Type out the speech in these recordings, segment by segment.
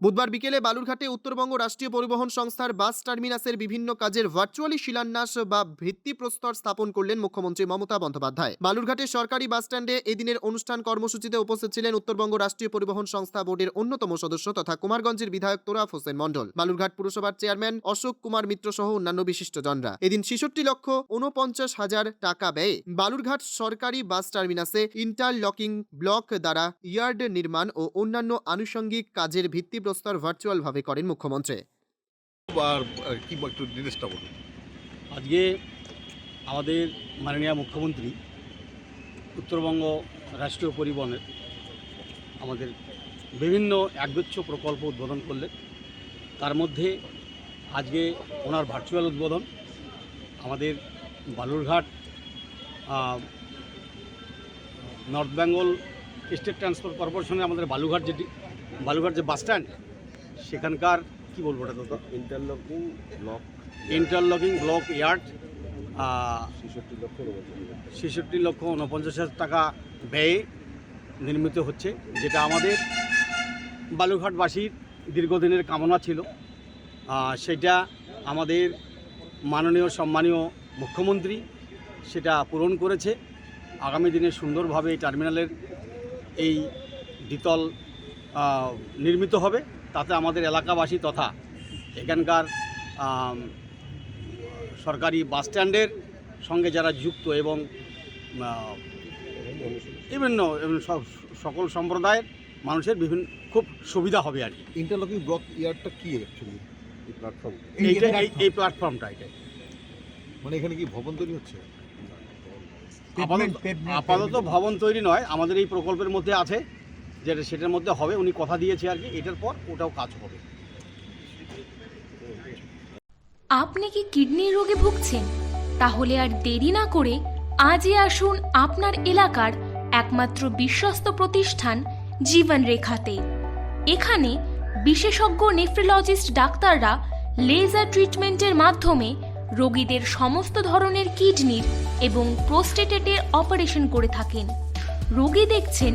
বুধবার বিকেলে বালুরঘাটে উত্তরবঙ্গ রাষ্ট্রীয় পরিবহন সংস্থার বাস টার্মিনাসের বিভিন্ন কাজের ভার্চুয়ালি শিলান্যাস বা ভিত্তিপ্রস্তর স্থাপন করলেন মুখ্যমন্ত্রী মমতা বন্দ্যোপাধ্যায়। বালুরঘাটের সরকারি বাস স্ট্যান্ডে এদিনের অনুষ্ঠান কর্মসূচিতে উপস্থিত ছিলেন উত্তরবঙ্গ রাষ্ট্রীয় পরিবহন সংস্থা বোর্ডের অন্যতম সদস্য তথা কুমারগঞ্জের বিধায়ক তোরাফ হোসেন মণ্ডল। বালুরঘাট পুরসভার চেয়ারম্যান অশোক কুমার মিত্র সহ অন্যান্য বিশিষ্টজনরা। এদিন ছেষট্টি লক্ষ উনপঞ্চাশ হাজার টাকা ব্যয়ে বালুরঘাট সরকারি বাস টার্মিনাসে ইন্টারলকিং ব্লক দ্বারা ইয়ার্ড নির্মাণ ও অন্যান্য আনুষঙ্গিক কাজের ভিত্তিপ্রস্তর ভার্চুয়াল ভাবে করেন মুখ্যমন্ত্রী। আর কি একটু বলুন। আজকে আমাদের মাননীয় মুখ্যমন্ত্রী উত্তরবঙ্গ রাষ্ট্রীয় পরিবহনের আমাদের বিভিন্ন একগুচ্ছ প্রকল্প উদ্বোধন করলেন। তার মধ্যে আজকে ওনার ভার্চুয়াল উদ্বোধন আমাদের Balurghat north Bengal state transport কর্পোরেশনে আমাদের বালুরঘাট যেটি বালুরঘাট যে বাস স্ট্যান্ড সেখানকার কি বলব ওটা দাদা? Interlocking block interlocking block yard ছেষট্টি লক্ষ ছেষট্টি লক্ষ উনপঞ্চাশ হাজার টাকা ব্যয়ে নির্মিত হচ্ছে যেটা আমাদের বালুঘাটবাসীর দীর্ঘদিনের কামনা ছিল। সেটা আমাদের মাননীয় সম্মানীয় মুখ্যমন্ত্রী সেটা পূরণ করেছে। আগামী দিনে সুন্দরভাবে এই টার্মিনালের এই দ্বিতল নির্মিত হবে। তাতে আমাদের এলাকাবাসী তথা এখানকার সরকারি বাস স্ট্যান্ডের সঙ্গে যারা যুক্ত এবং বিভিন্ন সব- সকল সম্প্রদায়ের মানুষের বিভিন্ন খুব সুবিধা হবে আর কি। ইন্টারলকিং ব্লক ইয়ারটা কী অ্যাকচুয়ালি এই প্ল্যাটফর্ম এইটা এই এই প্ল্যাটফর্মটা এটা। মানে এখানে কি ভবন তৈরি হচ্ছে? আপাতত ভবন তৈরি নয় আমাদের এই প্রকল্পের মধ্যে আছে। যেটা সেটার মধ্যে হবে, উনি কথা দিয়েছে আর কি, এটার পর ওটাও কাজ হবে। আপনি কি কিডনির রোগে ভুগছেন? তাহলে আর দেরি না করে আজই আসুন আপনার এলাকার একমাত্র বিশ্বস্ত প্রতিষ্ঠান জীবন রেখাতে এখানে বিশেষজ্ঞ নেফ্রোলজিস্ট ডাক্তাররা লেজার ট্রিটমেন্টের মাধ্যমে রোগীদের সমস্ত ধরনের কিডনির এবং প্রোস্টেটেটের অপারেশন করে থাকেন। রোগী দেখছেন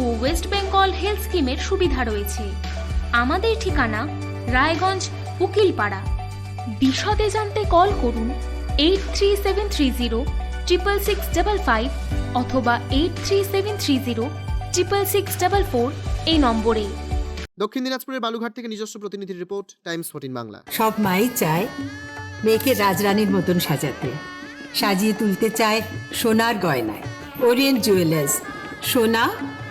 ও ওয়েস্ট বেঙ্গল হেলথ স্কিমের সুবিধা রয়েছে। আমাদের ঠিকানা রায়গঞ্জ উকিলপাড়া। বিশদে জানতে কল করুন eight three seven three zero triple six double five অথবা eight three seven three zero triple six double four এই নম্বরে। দক্ষিণ দিনাজপুরের বালুঘাট থেকে নিজস্ব প্রতিনিধির রিপোর্ট টাইমস ফোর্টিন বাংলা। সব মাই চায় মেয়েকে রাজরানীর মতন সাজাতে। সাজিয়ে তুলতে চায় সোনার গয়নায়। ওরিয়েন্ট জুয়েলার্স সোনা